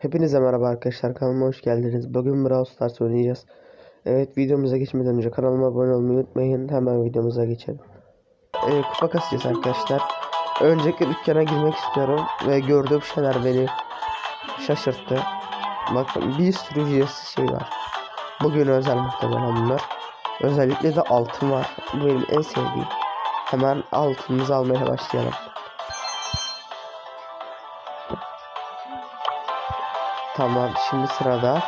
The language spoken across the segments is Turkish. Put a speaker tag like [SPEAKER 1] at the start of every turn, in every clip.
[SPEAKER 1] Hepinize merhaba arkadaşlar kanalıma hoş geldiniz. Bugün Brawl Stars oynayacağız. Evet videomuza geçmeden önce kanalıma abone olmayı unutmayın. Hemen videomuza geçelim. Ee, kupa kasacağız arkadaşlar. Öncelikle dükkana girmek istiyorum ve gördüğüm şeyler beni şaşırttı. Bakın bir sürü ücretsiz şey var. Bugün özel muhtemelen bunlar. Özellikle de altın var. Bu benim en sevdiğim. Hemen altınımızı almaya başlayalım. Tamam şimdi sırada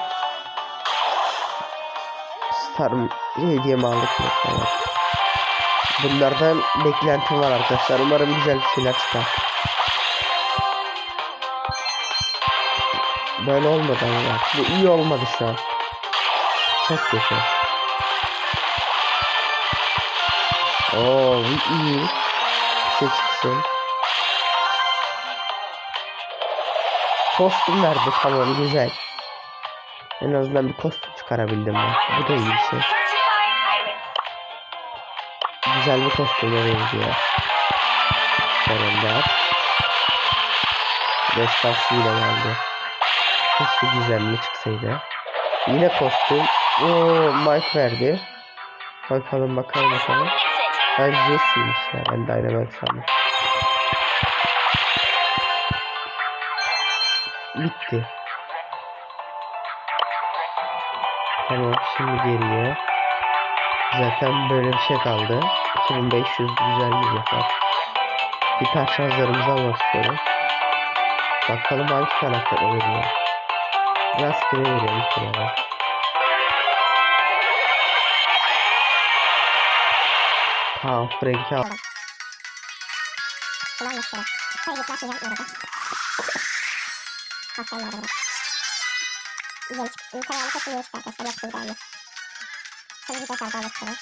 [SPEAKER 1] Star hediye mi aldık? Evet. Bunlardan beklentim var arkadaşlar. Umarım güzel bir şeyler çıkar. Böyle olmadı ama. Bu iyi olmadı şu an. Çok kötü. Oo bu iyi. Bir şey çıksın. Kostüm verdi tamam güzel. En azından bir kostüm çıkarabildim ben. Bu da iyi bir şey. Güzel bir kostüme benziyor. Sonunda. Destası yine geldi. Keşke gizemli çıksaydı. Yine kostüm. Oo Mike verdi. Bakalım bakalım bakalım. Ben Jesse'ymiş ya. Ben Dynamite sandım. Bitti. Tamam şimdi geriye. Zaten böyle bir şey kaldı. 2500 güzel bir yapar. Hiper şarjlarımızı almak. Bakalım hangi karaktere veriyor. Rastgele veriyor bir kere bak. Tamam Frank'i al.
[SPEAKER 2] Şuna başlayalım. Sayı geçmez yapma orada. Hastayım orada. Yeni çık. Yukarı alıp hepsini yeni çıktı arkadaşlar. Bir daha iyi. Şimdi bir tekrar daha başlayalım.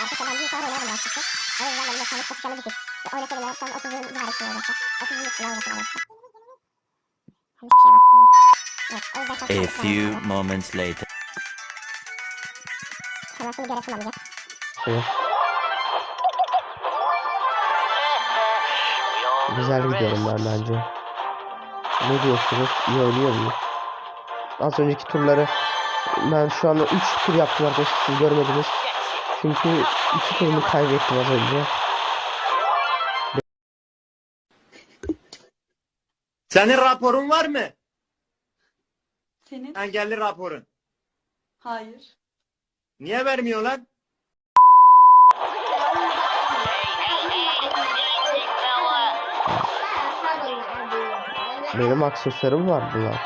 [SPEAKER 2] Arkadaşlar ben bir yukarı oynarım çıktı. O yüzden benim mekanik kasıklarını düşük. Ve oynasa bile şu an 30 yıl civarı sürüyor orası. 30 yıl sürüyor orası. Hiçbir şeye bastım. Evet o yüzden çok
[SPEAKER 3] A few moments later.
[SPEAKER 2] Hemen şimdi görev kullanacağız.
[SPEAKER 1] Evet. Güzel gidiyorum ben bence. Ne diyorsunuz? İyi oynuyor muyum? Az önceki turları ben şu anda 3 tur yaptım arkadaşlar siz görmediniz. Çünkü 2 turumu kaybettim az önce.
[SPEAKER 4] Senin raporun var mı?
[SPEAKER 5] Senin?
[SPEAKER 4] Engelli raporun.
[SPEAKER 5] Hayır.
[SPEAKER 4] Niye vermiyorlar?
[SPEAKER 1] Benim aksesuarım var bunlar.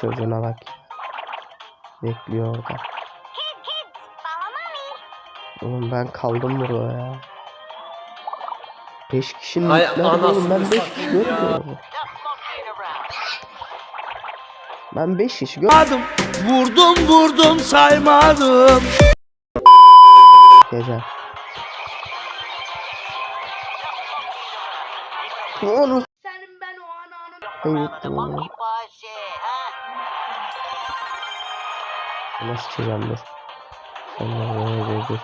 [SPEAKER 1] Çocuğuna bak. Bekliyor orada. Oğlum ben kaldım burada ya. 5 kişinin
[SPEAKER 4] Hay anasını
[SPEAKER 1] ben 5 kişi görmüyorum. Ben 5 kişi görmedim.
[SPEAKER 3] Vurdum vurdum saymadım.
[SPEAKER 1] Gece. Onu
[SPEAKER 6] Senin ben o ananın
[SPEAKER 7] huh?
[SPEAKER 1] Nasıl çıkacağım dur. Sen böyle dur.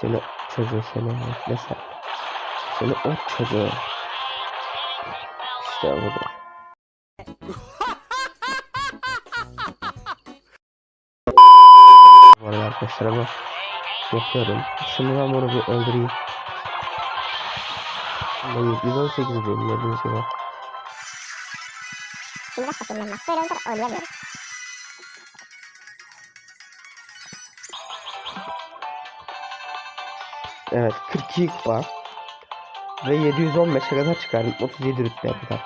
[SPEAKER 1] Seni çocuğu seni bekle sen. Seni o çocuğu. İşte budur. Bu arada arkadaşlar ama yapıyorum. Şimdi ben bunu bir öldüreyim. Şimdi 118 diyorum gördüğünüz gibi.
[SPEAKER 2] Şimdi bakayım ben bak. Böyle olunca da oynayamıyorum.
[SPEAKER 1] Evet 42 var. Ve 715'e kadar çıkardım. 37 rütbeye kadar.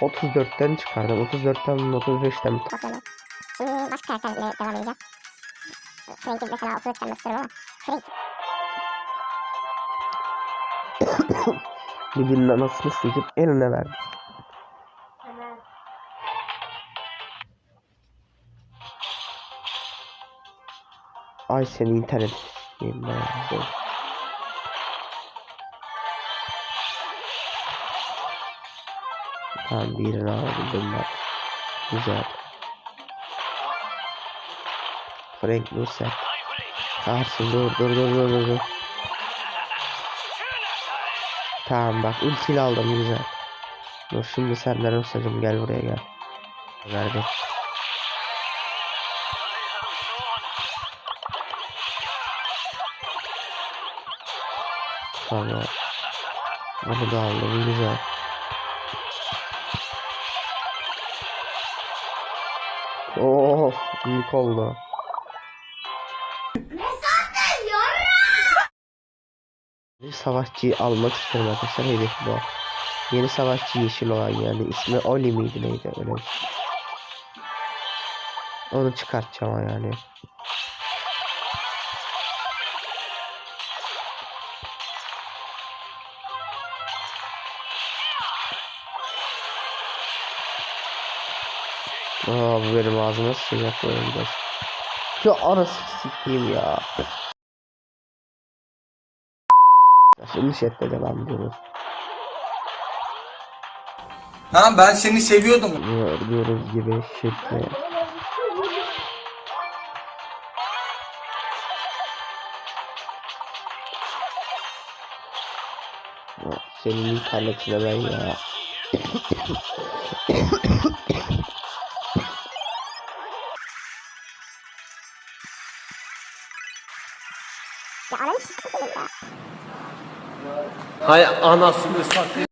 [SPEAKER 1] 34'ten çıkardım. 34'ten 35'ten
[SPEAKER 2] Bakıyorum. Şimdi başka karakterle devam edeceğim. Frank'in mesela 30 çıkarmak istiyorum ama. Frank
[SPEAKER 1] birbirinin anasını silip eline verdim. Ay senin internet. sikeyim ben. Tamam birini alabildim ben. Güzel. Frank Musa. Kahretsin dur dur dur dur dur. Tamam bak ultiyle aldım güzel. Dur şimdi senden Musa'cım gel buraya gel. Verdim. Tamam. Bunu da aldım güzel. Oh büyük oldu. Bir savaşçıyı almak istiyorum arkadaşlar hedef bu. Yeni savaşçı yeşil olan yani ismi Oli miydi neydi öyle. şey. Onu çıkartacağım yani. Aa bu benim ağzıma sıcak böyle biraz. Ya arası sikeyim ya. Şimdi chatte devam ediyoruz.
[SPEAKER 3] Ha ben seni seviyordum.
[SPEAKER 1] Gördüğünüz gibi. Ya, Senin internetine ben. Ya
[SPEAKER 3] Hay anasını satayım.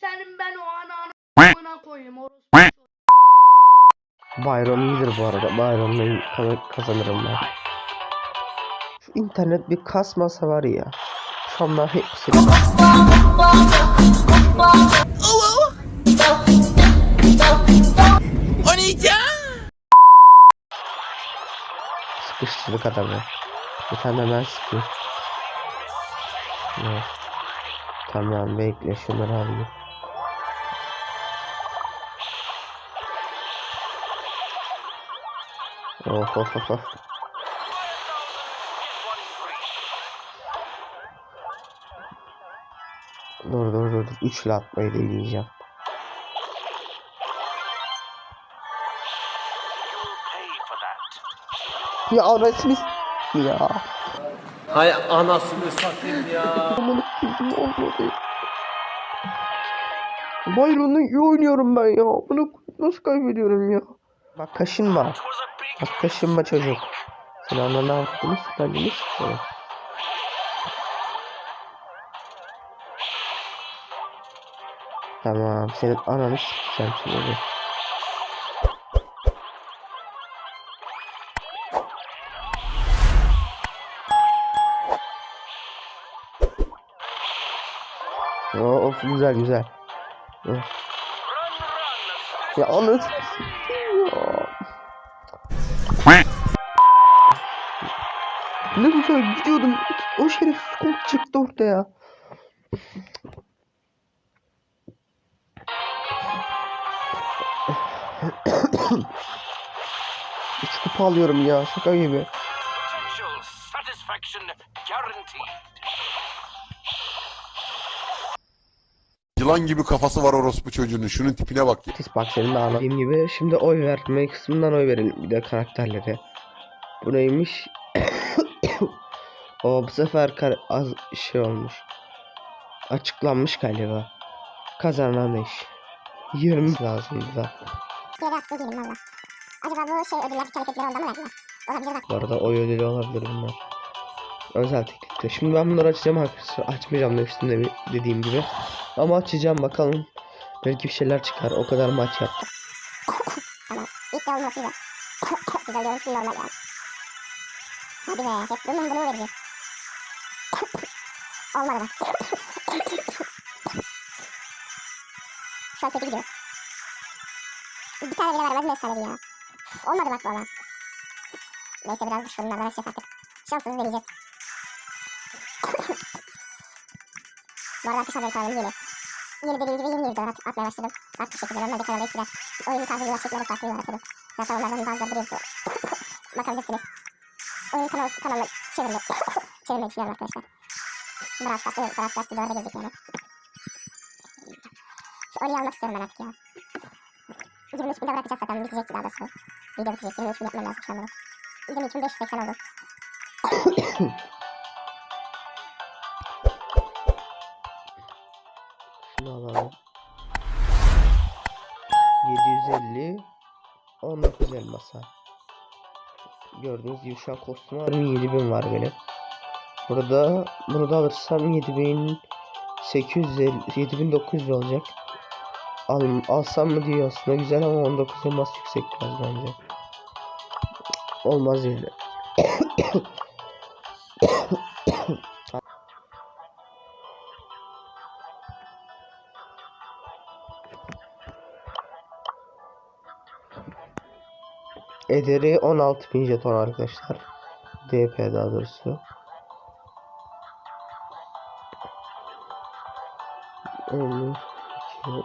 [SPEAKER 6] Senin ben o ananı koyayım orospu.
[SPEAKER 1] Byron iyidir bu arada. Byron'la ka- kazanırım ben. Şu internet bir kasmasa var ya. Şu an hepsini... Sıkıştırdık adamı. Bir tane hemen sıkayım. Evet. Tamam bekle şunları alayım. Of of of of. Dur dur dur. dur. Üçlü atmayı deneyeceğim. Ya s- ya.
[SPEAKER 3] Hay anasını satayım ya.
[SPEAKER 1] Olmadı. Byron'u iyi oynuyorum ben ya. Bunu nasıl kaybediyorum ya? Bak kaşınma. Bak kaşınma çocuk. Sen ananı yaptığını süperliğini sıkıyorum. Tamam senin ananı sikeceğim şimdi. Oh, of güzel güzel. Of. Ya ya. Ne güzel gidiyordum. O şerif çıktı ortaya. Üç kupa alıyorum ya şaka gibi.
[SPEAKER 5] Yılan gibi kafası var orospu çocuğunun. Şunun tipine bak ya.
[SPEAKER 1] Tis bak senin de anladığım gibi. Şimdi oy verme kısmından oy verelim. Bir de karakterlere. Bu neymiş? o bu sefer kar az şey olmuş. Açıklanmış galiba. Kazanan iş. 20 lazımdı da.
[SPEAKER 2] Bir de attım değilim valla. Acaba bu şey ödüller hareketleri ondan mı verdiler? Olabilir bak.
[SPEAKER 1] Bu arada oy ödülü olabilir bunlar. Özel teklifte. Şimdi ben bunları açacağım arkadaşlar. Açmayacağım demiştim de dediğim gibi. Ama açacağım bakalım. Belki bir şeyler çıkar. O kadar maç yaptık.
[SPEAKER 2] Tamam. İlk de olması güzel. güzel şimdi normal yani. Hadi be. Hep bunu bunu mu vereceğiz? Olmadı bak. Şu an kötü gidiyor. Bir tane bile vermez mi efsanevi ya? Olmadı bak valla. Neyse biraz şunlardan açacağız artık. Şansımızı deneyeceğiz. Bu arada arkadaşlar benim kanalım yeni. yeni dediğim gibi yeni yeni at, atmaya başladım. Farklı şekilde normalde kanalda eskiden oyun tarzı gerçekleri farklı yaratıyordum. Zaten onlardan bazıları duruyor. Bakabilirsiniz. Oyun kanal, kanalı çevirmek, çevirmeyi düşünüyorum arkadaşlar. Brawl Stars, evet Brawl Stars videoları da gelecek yani. Şu Ori'yi almak istiyorum ben artık ya. 23 binde bırakacağız zaten bitecek daha doğrusu. Video bitecek 23 bin yapmam lazım şu anda. 22 580 oldu.
[SPEAKER 1] Şunu alalım. 750 19 elmasa. Gördüğünüz gibi şu an kostüm var 7000 var benim. Burada bunu da alırsam 7850 7900 olacak. Al, alsam mı diyor aslında güzel ama 19 elmas yüksek biraz bence. Olmaz yani. Ederi 16.000 jeton arkadaşlar. DP daha doğrusu. İki,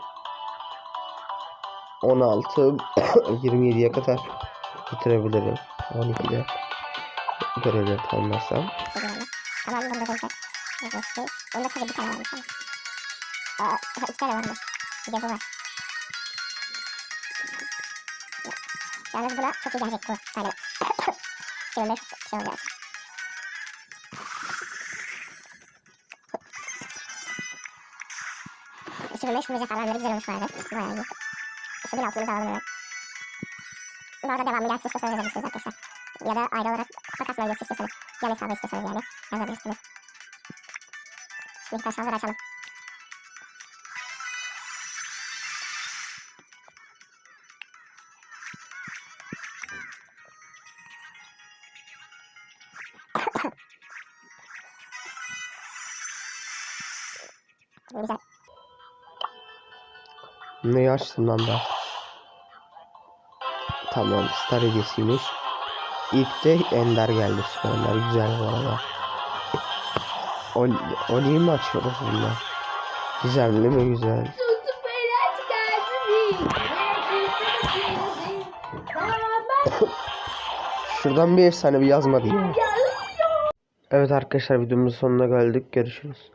[SPEAKER 1] 16 27'ye kadar bitirebilirim. 12'de görevleri tamamlarsam.
[SPEAKER 2] Tamam bunu da. Yazısı. Onda sadece bir tane varmış ama. Aa, iki tane varmış. Bir de bu var. Yalnız buna çok iyi gelecek bu tane. 25 şey olacak. Beş müzik alanları güzel olmuş vardı. Bayağı iyi. İçimin altını alalım hemen. Bu arada devamlı gelsin istiyorsanız yazabilirsiniz arkadaşlar. Ya da ayrı olarak takas bölgesi istiyorsanız. Yan hesabı istiyorsanız yani yazabilirsiniz. Şimdi taşlarımızı açalım. Güzel.
[SPEAKER 1] Neyi açtım lan ben? Tamam star hediyesiymiş. İlk de Ender geldi süper Ender güzel bu arada. Ol Oli'yi mi açıyoruz bunlar? Güzel değil mi güzel? Şuradan bir efsane bir yazma diyeyim. Evet arkadaşlar videomuzun sonuna geldik. Görüşürüz.